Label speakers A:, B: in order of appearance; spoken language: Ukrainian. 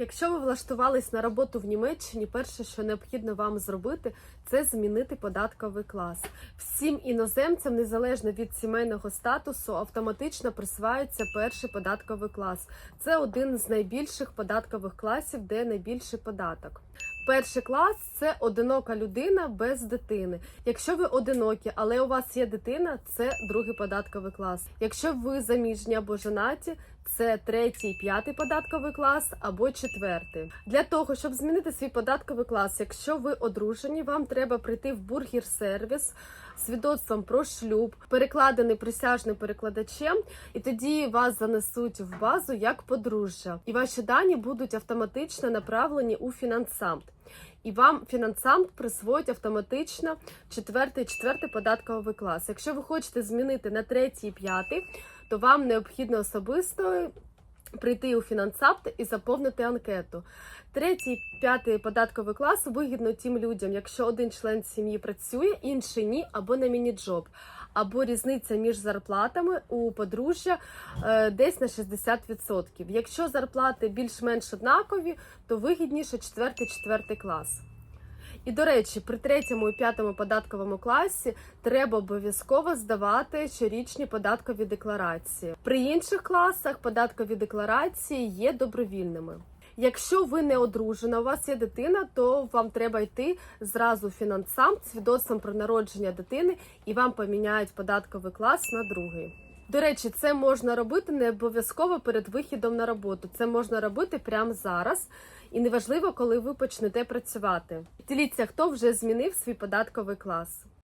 A: Якщо ви влаштувались на роботу в Німеччині, перше, що необхідно вам зробити, це змінити податковий клас. Всім іноземцям, незалежно від сімейного статусу, автоматично присваюється перший податковий клас. Це один з найбільших податкових класів, де найбільший податок. Перший клас це одинока людина без дитини. Якщо ви одинокі, але у вас є дитина, це другий податковий клас. Якщо ви заміжні або женаті, це третій, п'ятий податковий клас або четвертий. Для того щоб змінити свій податковий клас, якщо ви одружені, вам треба прийти в бургер-сервіс свідоцтвом про шлюб, перекладений присяжним перекладачем, і тоді вас занесуть в базу як подружжя, і ваші дані будуть автоматично направлені у фінансамт. І вам фінансант присвоїть автоматично четвертий, четвертий податковий клас. Якщо ви хочете змінити на третій, п'ятий, то вам необхідно особисто прийти у фінансапт і заповнити анкету. Третій, п'ятий податковий клас вигідно тим людям, якщо один член сім'ї працює, інший ні, або на міні-джоб, або різниця між зарплатами у подружжя е, десь на 60%. Якщо зарплати більш-менш однакові, то вигідніше четвертий, четвертий клас. І до речі, при третьому і п'ятому податковому класі треба обов'язково здавати щорічні податкові декларації. При інших класах податкові декларації є добровільними. Якщо ви не одружена, у вас є дитина, то вам треба йти зразу фінансам свідоцтвом про народження дитини, і вам поміняють податковий клас на другий. До речі, це можна робити не обов'язково перед вихідом на роботу. Це можна робити прямо зараз, і неважливо, коли ви почнете працювати. Діліться, хто вже змінив свій податковий клас.